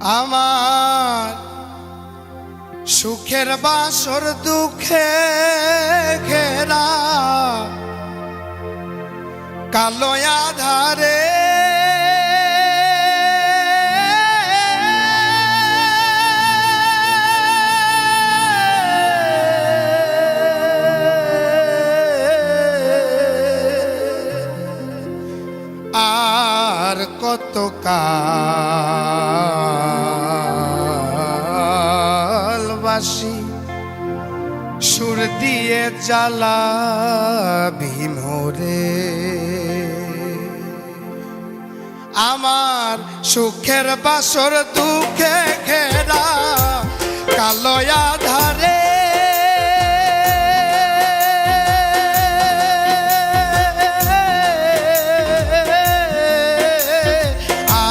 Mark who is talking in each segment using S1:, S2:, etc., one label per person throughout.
S1: আমার সুখের বাসর দুঃখে ঘেরা। কালো আধারে আর কত কালবাসী সুর দিয়ে জ্বালা ভীমরে আমার সুখের বাসর দুঃখে ঘেরা কালো আধারে।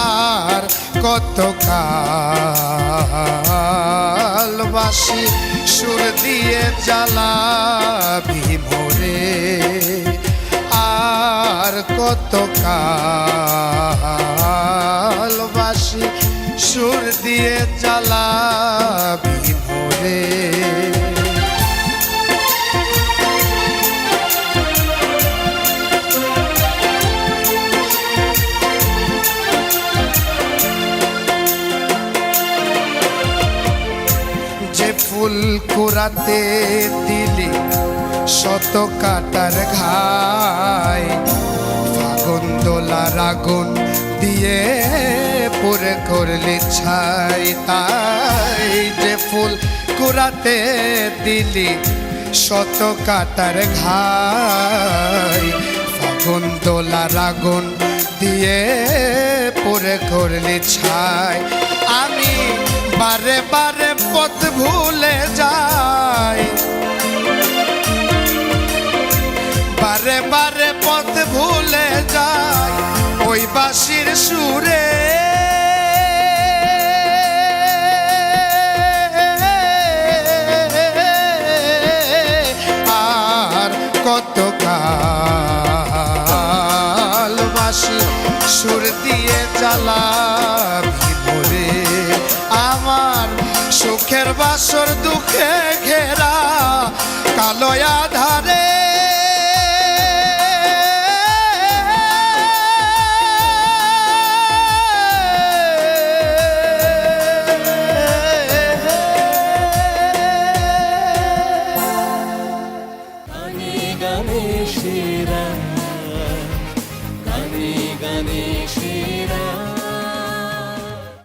S1: আর কত কালবাসী সুর দিয়ে জ্বালাবি মোরে আর কত কালবাসী সুর দিয়ে জ্বালাবি ফুল কুড়াতে দিলি শত কাটার ঘাই। ফাগুন দোলার আগুন দিয়ে পুরে করলি ছাই তাই যে ফুল কুড়াতে দিলি শত কাটার ঘাই। ফাগুন দোলার আগুন দিয়ে পুরে করলি ছাই। আমি বারে বারে পথ ভুলে ভুলে যাই ওই বাসির সুরে। আর কত কালবাসী সুর দিয়ে জ্বালাবি ভরে, আমার সুখের বাসর দুঃখে ঘেরা কালো আধা